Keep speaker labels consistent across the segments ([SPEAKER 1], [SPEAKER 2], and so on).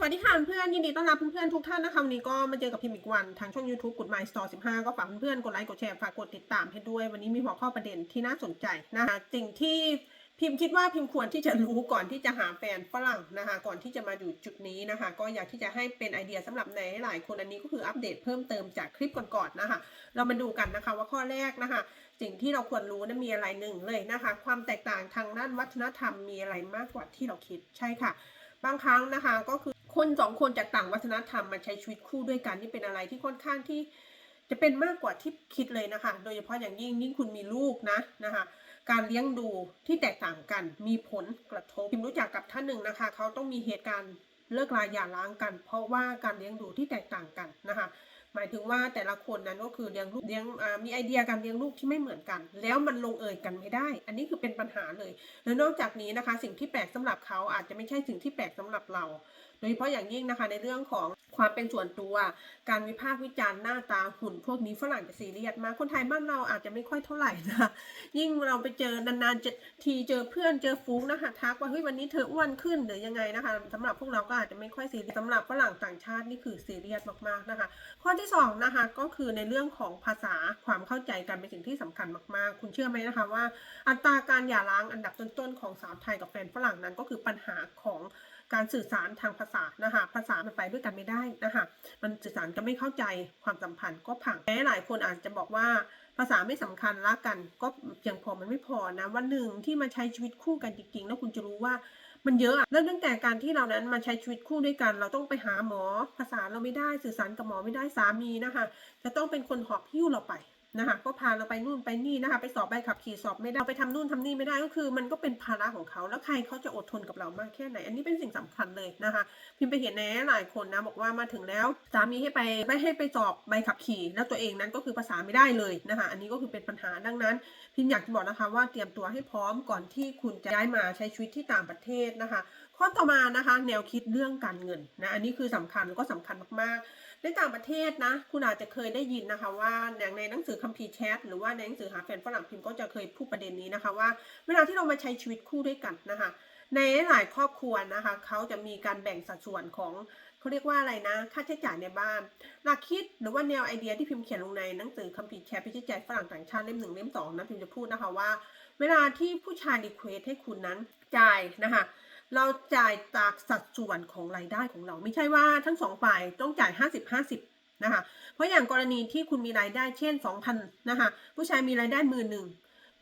[SPEAKER 1] สวัสดีค่ะเพื่อนยินดีต้อนรับเพื่อนๆทุกท่านนะคะวันนี้ก็มาเจอกับพิมพ์อีกวัน ทางช่อง YouTube กด My Store 15 ก็ฝากเพื่อนๆกดไลค์กดแชร์ฝากกดติดตามให้ด้วย วันนี้มีหัวข้อประเด็นที่น่าสนใจนะคะสิ่งที่พิมพ์คิดว่าพิมพ์ควรที่จะรู้ก่อนที่จะหาแฟนฝรั่งนะคะก่อนที่จะมาอยู่จุดนี้นะคะ ก็อยากที่จะให้เป็นไอเดียสำหรับในหลายคนอันนี้ก็คืออัปเดตเพิ่มเติมจากคลิปก่อนๆนะคะ เรามาดูกันนะคะว่าข้อแรกนะคะ สิ่งที่เราควรรู้นะมีอะไรหนึ่งเลยนะคะ ความแตกต่างทางด้านวัฒนธรรมมีอะไรมากกว่าที่เราคิดใช่ค่ะ บางครั้งนะคะก็คือ คนสองคนจากต่างวัฒนธรรมมาใช้ชีวิตคู่ด้วยกันนี่เป็นอะไรที่ค่อนข้างที่จะเป็นมากกว่าที่คิดเลยนะคะ โดยเฉพาะอย่างยิ่งยิ่งคุณมีลูกนะนะคะ การเลี้ยงดูที่แตกต่างกันมีผลกระทบพิมรู้จักกับท่านหนึ่งนะคะ เขาต้องมีเหตุการณ์เลิกลาหย่าร้างกัน เพราะว่าการเลี้ยงดูที่แตกต่างกันนะคะ หมายถึงว่าแต่ละคนนั้นก็คือเลี้ยงลูกเลี้ยงมีไอเดียการเลี้ยงลูกที่ไม่เหมือนกัน แล้วมันลงเอยกันไม่ได้ อันนี้คือเป็นปัญหาเลย แล้วนอกจากนี้นะคะ สิ่งที่แปลกสำหรับเขาอาจจะไม่ใช่สิ่งที่แปลกสำหรับเรา โดยเฉพาะอย่างยิ่งนะคะในเรื่องของความเป็นส่วนตัว การวิพากษ์วิจารณ์หน้าตาหุ่นพวกนี้ฝรั่งจะซีเรียสมากคนไทยบ้านเราอาจจะไม่ค่อยเท่าไหร่นะคะยิ่งเราไปเจอนานๆจะทีเจอเพื่อนเจอฟูงนะคะทักว่าเฮ้ยวันนี้เธออ้วนขึ้นหรือยังไงนะคะสำหรับพวกเราก็อาจจะไม่ค่อยซีเรียสสำหรับฝรั่งต่างชาตินี่คือซีเรียสมากๆนะคะ ข้อที่สองนะคะก็คือในเรื่องของภาษาความเข้าใจกันเป็นสิ่งที่สำคัญมากๆ คุณเชื่อไหมนะคะว่า อัตราการหย่าร้างอันดับต้นๆของสาวไทยกับแฟนฝรั่งนั้นก็คือปัญหาของ การสื่อสารทางภาษานะคะภาษามันไปด้วยกันไม่ได้นะคะมันสื่อสารกันไม่เข้าใจความสัมพันธ์ก็พังแม้หลายคนอาจจะบอกว่าภาษาไม่สำคัญรักกัน ก็เพียงพอมันไม่พอนะวันหนึ่งที่มาใช้ชีวิตคู่กันจริงๆ แล้วคุณจะรู้ว่ามันเยอะอะเริ่มตั้งแต่การที่เรานั้นมาใช้ชีวิตคู่ด้วยกัน เราต้องไปหาหมอ ภาษาเราไม่ได้สื่อสารกับหมอไม่ได้สามีนะคะ จะต้องเป็นคนหอบหิ้วเราไป นะคะก็พาเราไปนู่นไปนี่นะคะไปสอบใบขับขี่สอบไม่ได้ไปทำนู่นทำนี่ไม่ได้ก็คือ มันก็เป็นภาระของเขาแล้วใครเขาจะอดทนกับเรามากแค่ไหน อันนี้เป็นสิ่งสำคัญเลยนะคะ พิมพ์ไปเห็นในหลายคนนะบอกว่ามาถึงแล้วสามีให้ไปไม่ให้ไปสอบใบขับขี่ แล้วตัวเองนั้นก็คือภาษาไม่ได้เลยนะคะ อันนี้ก็คือเป็นปัญหาดังนั้น พิมพ์อยากจะบอกนะคะว่าเตรียมตัวให้พร้อมก่อนที่คุณจะย้ายมาใช้ชีวิตที่ต่างประเทศนะคะ ข้อต่อมานะคะ แนวคิดเรื่องการเงินนะอันนี้คือสำคัญแล้วก็สำคัญมากๆ ในต่างประเทศนะ คุณอาจจะเคยได้ยินนะคะว่าอย่างในหนังสือคัมภีร์แชทหรือว่าในหนังสือหาแฟนฝรั่งพิมพ์ก็จะเคยพูดประเด็นนี้นะคะว่า เวลาที่เรามาใช้ชีวิตคู่ด้วยกันนะคะ ในหลายครอบครัวนะคะเขาจะมีการแบ่งสัดส่วนของเขาเรียกว่าอะไรนะ ค่าใช้จ่ายในบ้านหลักคิดหรือว่าแนวไอเดียที่พิมพ์เขียนลงในหนังสือคัมภีร์แชร์พิชิตใจฝรั่งต่างชาติเล่มหนึ่งเล่มสองนะพิมพ์จะพูดนะคะว่า เวลาที่ผู้ชายรีเควสให้คุณนั้นจ่ายนะคะ เราจ่ายจากสัดส่วนของรายได้ของเรา ไม่ใช่ว่าทั้งสองฝ่ายต้องจ่าย 50 50นะคะเพราะอย่างกรณีที่คุณมีรายได้เช่น 2,000นะคะผู้ชายมีรายได้หมื่นหนึ่ง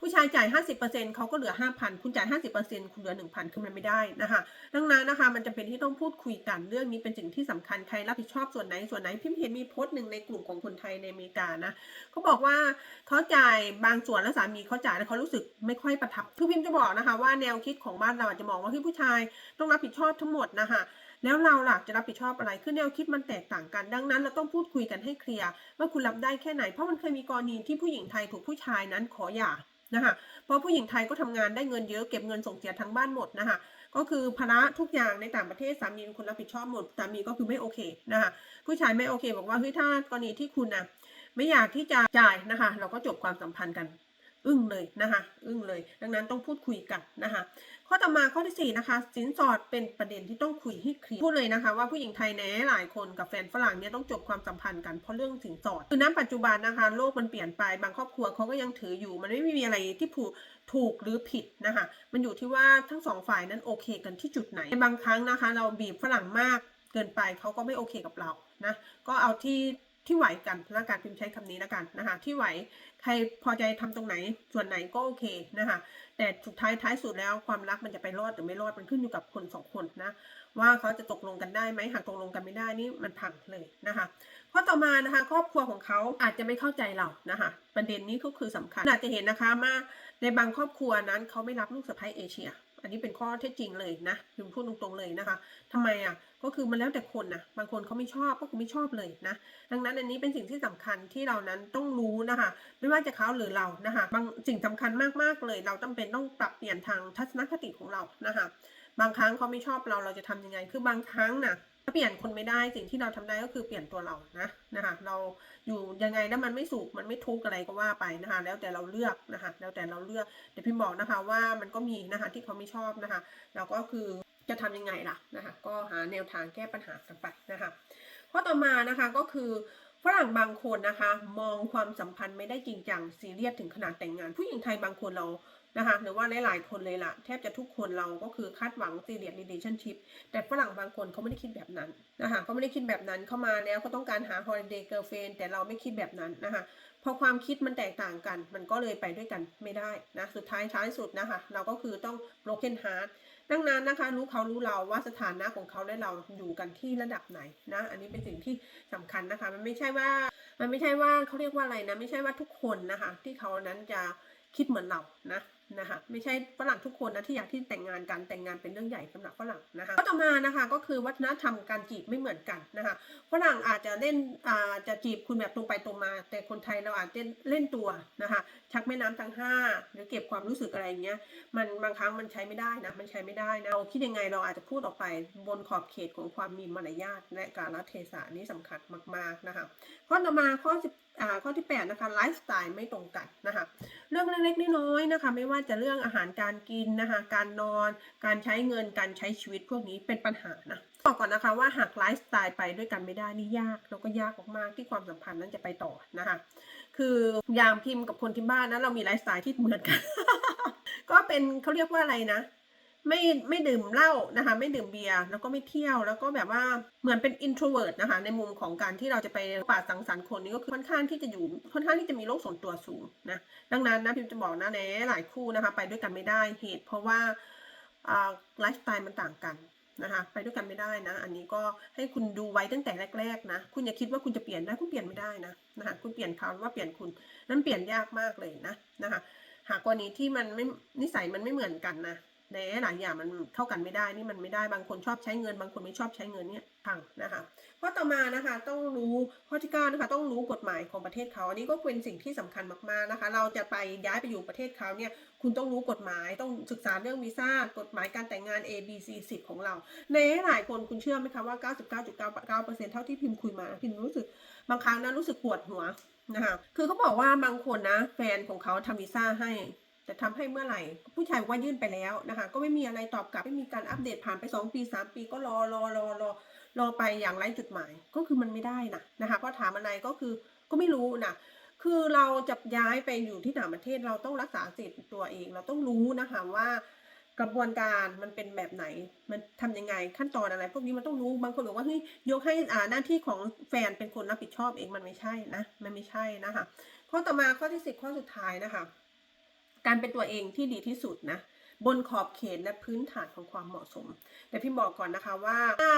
[SPEAKER 1] ผู้ชายจ่าย 50%เขาก็เหลือ 5,000 คุณจ่าย 50%คุณเหลือ 1,000 คือมันไม่ได้นะคะ ดังนั้นนะคะมันจะเป็นที่ต้องพูดคุยกันเรื่องนี้เป็นสิ่งที่สำคัญใครรับผิดชอบส่วนไหนส่วนไหนพิมพ์เห็นมีโพสต์หนึ่งในกลุ่มของคนไทยในอเมริกานะเขาบอกว่าเขาจ่ายบางส่วนแล้วสามีเขาจ่ายแล้วเขารู้สึกไม่ค่อยประทับคือพิมพ์จะบอกนะคะว่าแนวคิดของบ้านเราอาจจะมองว่าที่ผู้ชายต้องรับผิดชอบทั้งหมดนะคะแล้วเราล่ะจะรับผิดชอบอะไรคือแนวคิดมันแตกต่างกัน ดังนั้นเราต้องพูดคุยกันให้เคลียร์ว่าคุณรับได้แค่ไหน เพราะมันเคยมีกรณีที่ผู้หญิงไทยถูกผู้ชายนั้นขอหย่า นะคะเพราะผู้หญิงไทยก็ทำงานได้เงินเยอะเก็บเงินส่งเสียทั้งบ้านหมดนะคะก็คือภาระทุกอย่างในต่างประเทศสามีเป็นคนรับผิดชอบหมดสามีก็คือไม่โอเคนะคะผู้ชายไม่โอเค บอกว่าเฮ้ยถ้ากรณีที่คุณนะไม่อยากที่จะจ่ายนะคะ เราก็จบความสัมพันธ์กัน อึ้งเลยนะคะอึ้งเลย ดังนั้นต้องพูดคุยกันนะคะข้อต่อมาข้อที่สี่นะคะสินสอดเป็นประเด็นที่ต้องคุยให้เคลียร์พูดเลยนะคะ ว่าผู้หญิงไทยแน่หลายคนกับแฟนฝรั่งเนี่ยต้องจบความสัมพันธ์กันเพราะเรื่องสินสอดคือณปัจจุบันนะคะ โลกมันเปลี่ยนไปบางครอบครัวเขาก็ยังถืออยู่ มันไม่มีอะไรที่ผูกถูกหรือผิดนะคะ มันอยู่ที่ว่าทั้งสองฝ่ายนั้นโอเคกันที่จุดไหนบางครั้งนะคะ เราบีบฝรั่งมากเกินไปเขาก็ไม่โอเคกับเรานะก็เอาที่ ที่ไหวกันและการพิมพ์ใช้คำนี้แล้วกันนะคะที่ไหวใครพอใจทำตรงไหนส่วนไหนก็โอเคนะคะแต่สุดท้ายท้ายสุดแล้วความรักมันจะไปรอดหรือไม่รอดมันขึ้นอยู่กับคนสองคนนะว่าเขาจะตกลงกันได้ไหมหากตกลงกันไม่ได้นี่มันพังเลยนะคะข้อต่อมานะคะครอบครัวของเขาอาจจะไม่เข้าใจเรานะคะประเด็นนี้ก็คือสำคัญอาจจะเห็นนะคะมาในบางครอบครัวนั้นเขาไม่รับลูกสะใภ้เอเชีย อันนี้เป็นข้อเท็จจริงเลยนะพิมพูดตรงๆเลยนะคะทำไมอะก็คือมันแล้วแต่คนนะบางคนเขาไม่ชอบก็คือไม่ชอบเลยนะ ดังนั้นอันนี้เป็นสิ่งที่สำคัญที่เรานั้นต้องรู้นะคะ ไม่ว่าจะเขาหรือเรานะคะ บางสิ่งสำคัญมากๆเลย เราจำเป็นต้องปรับเปลี่ยนทางทัศนคติของเรานะคะ บางครั้งเขาไม่ชอบเราเราจะทำยังไง คือบางครั้งนะ ถ้าเปลี่ยนคนไม่ได้สิ่งที่เราทำได้ก็คือเปลี่ยนตัวเรานะนะคะ เราอยู่ยังไงแล้วมันไม่สุขมันไม่ทุกข์อะไรก็ว่าไปนะคะ แล้วแต่เราเลือกนะคะ แล้วแต่เราเลือกเดี๋ยวพิมบอกนะคะว่ามันก็มีนะคะที่เขาไม่ชอบนะคะเราก็คือจะทำยังไงล่ะนะคะ ก็หาแนวทางแก้ปัญหากันไปนะคะข้อต่อมานะคะก็คือฝรั่งบางคนนะคะ มองความสัมพันธ์ไม่ได้จริงจังซีเรียสถึงขนาดแต่งงาน ผู้หญิงไทยบางคนเรา นะคะหรือว่าหลายๆคนเลยล่ะ แทบจะทุกคนเราก็คือคาดหวังซีเรียส relationship แต่ฝรั่งบางคนเขาไม่ได้คิดแบบนั้นนะคะเขาไม่ได้คิดแบบนั้นเข้ามาแล้วเขาต้องการหา holiday girlfriend แต่เราไม่คิดแบบนั้นนะคะพอความคิดมันแตกต่างกัน มันก็เลยไปด้วยกันไม่ได้นะสุดท้ายท้ายสุดนะคะเราก็คือต้อง broken heart ดังนั้นนะคะรู้เขารู้เราว่าสถานะของเขาและเราอยู่กันที่ระดับไหนนะ อันนี้เป็นสิ่งที่สำคัญนะคะ มันไม่ใช่ว่า มันไม่ใช่ว่าเขาเรียกว่าอะไรนะ ไม่ใช่ว่าทุกคนนะคะ ที่เขานั้นจะคิดเหมือนเรานะ นะคะไม่ใช่ฝรั่งทุกคนนะที่อยากที่แต่งงานกันแต่งงานเป็นเรื่องใหญ่สำหรับฝรั่งนะคะก็ต่อมานะคะก็คือวัฒนธรรมการจีบไม่เหมือนกันนะคะฝรั่งอาจจะเล่นอ่าจะจีบคุณแบบตรงไปตรงมา แต่คนไทยเราอาจจะเล่นตัวนะคะชักแม่น้ำทั้งห้าหรือเก็บความรู้สึกอะไรอย่างเงี้ยมันบางครั้งมันใช้ไม่ได้นะมันใช้ไม่ได้นะเราคิดยังไงเราอาจจะพูดออกไปบนขอบเขตของความมีมารยาทและกาลเทศะนี่สำคัญมากๆนะคะข้อต่อมาข้อ ข้อที่ 8 นะคะไลฟ์สไตล์ไม่ตรงกันนะคะเรื่องเล็กๆน้อยๆนะคะ ไม่ว่าจะเรื่องอาหารการกินนะคะการนอน การใช้เงินการใช้ชีวิตพวกนี้เป็นปัญหานะบอกก่อนนะคะว่าหากไลฟ์สไตล์ไปด้วยกันไม่ได้นี่ยากแล้วก็ยากมากๆที่ความสัมพันธ์นั้นจะไปต่อนะคะคือยามพิมพ์กับคนที่บ้านนะเรามีไลฟ์สไตล์ที่เหมือนกัน ก็เป็นเขาเรียกว่าอะไรนะ ไม่ไม่ดื่มเหล้านะคะ ไม่ดื่มเบียร์แล้วก็ไม่เที่ยวแล้วก็แบบว่าเหมือนเป็น introvert นะคะ ในมุมของการที่เราจะไปป่าสังสรรค์คนนี้ก็คือค่อนข้างที่จะอยู่ค่อนข้างที่จะมีโลกส่วนตัวสูงนะดังนั้นนะพิมจะบอกนะแนหลายคู่นะคะ ไปด้วยกันไม่ได้เหตุ เพราะว่าไลฟ์สไตล์มันต่างกันนะคะไปด้วยกันไม่ได้นะ อันนี้ก็ให้คุณดูไว้ตั้งแต่แรกๆนะ คุณอย่าคิดว่าคุณจะเปลี่ยนได้คุณเปลี่ยนไม่ได้นะนะคะคุณเปลี่ยนเขาว่าเปลี่ยนคุณนั่นเปลี่ยนยากมากเลยนะนะคะหากกรณีที่มันไม่นิสัยมันไม่เหมือนกันนะ ในหลายอย่างมันเข้ากันไม่ได้นี่มันไม่ได้บางคนชอบใช้เงิน บางคนไม่ชอบใช้เงินเนี่ยพังนะคะข้อต่อมานะคะต้องรู้ข้อที่เก้านะคะต้องรู้กฎหมายของประเทศเขาอันนี้ก็เป็นสิ่งที่สำคัญมากๆนะคะ เราจะไปย้ายไปอยู่ประเทศเขาเนี่ยคุณต้องรู้กฎหมายต้องศึกษาเรื่องวีซ่ากฎหมายการแต่งงาน A B C 10ของเรา ในหลายคนคุณเชื่อไหมคะว่า 99.99%เท่าที่พิมพ์คุยมาพิมรู้สึกบางครั้งนะรู้สึกปวดหัวนะคะคือเขาบอกว่าบางคนนะแฟนของเขาทำวีซ่าให้ จะทำให้เมื่อไหร่ ผู้ชายว่ายื่นไปแล้วนะคะ ก็ไม่มีอะไรตอบกลับไม่มีการอัปเดตผ่านไป 2 ปี 3 ปีก็รอรอรอรอรอไปอย่างไร้จุดหมายก็คือมันไม่ได้นะนะคะเพราะถามอะไรก็คือก็ไม่รู้นะคือเราจะย้ายไปอยู่ที่ต่างประเทศเราต้องรักษาสิทธิ์ตัวเอง เราต้องรู้นะคะว่ากระบวนการมันเป็นแบบไหน มันทำยังไงขั้นตอนอะไร พวกนี้มันต้องรู้บางคนบอกว่าเฮ้ยยกให้อ่าหน้าที่ของแฟนเป็นคนรับผิดชอบเองมันไม่ใช่นะ มันไม่ใช่นะคะข้อต่อมาข้อที่สิบข้อสุดท้ายนะคะ การเป็นตัวเองที่ดีที่สุดนะบนขอบเขตและพื้นฐานของความเหมาะสม แต่พี่บอกก่อนนะคะว่าถ้า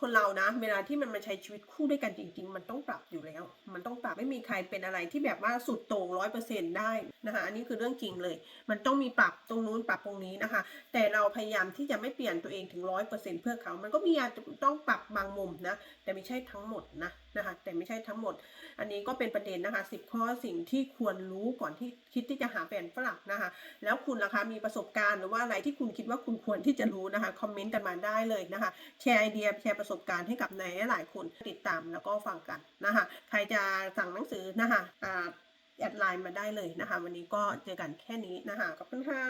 [SPEAKER 1] คนเรานะ เวลาที่มันมาใช้ชีวิตคู่ด้วยกันจริง ๆ มันต้องปรับอยู่แล้ว มันต้องปรับไม่มีใครเป็นอะไรที่แบบว่าสุดโต่งร้อยเปอร์เซ็นต์ได้นะคะอันนี้คือเรื่องจริงเลย มันต้องมีปรับตรงนู้นปรับตรงนี้นะคะ แต่เราพยายามที่จะไม่เปลี่ยนตัวเองถึงร้อยเปอร์เซ็นต์เพื่อเขา มันก็มีอาจจะต้องปรับบางมุมนะแต่ไม่ใช่ทั้งหมดนะ นะคะ แต่ไม่ใช่ทั้งหมด อันนี้ก็เป็นประเด็นนะคะ 10 ข้อสิ่งที่ควรรู้ก่อนที่คิดที่จะหาแฟนฝรั่งนะคะ แล้วคุณล่ะคะมีประสบการณ์หรือว่าอะไรที่คุณคิดว่าคุณควรที่จะรู้นะคะ คอมเมนต์กันมาได้เลยนะคะ แชร์ไอเดียแชร์ประสบการณ์ให้กับในหลายคนติดตามแล้วก็ฟังกันนะคะ ใครจะสั่งหนังสือนะคะอ่าแอดไลน์มาได้เลยนะคะ วันนี้ก็เจอกันแค่นี้นะคะขอบคุณค่ะ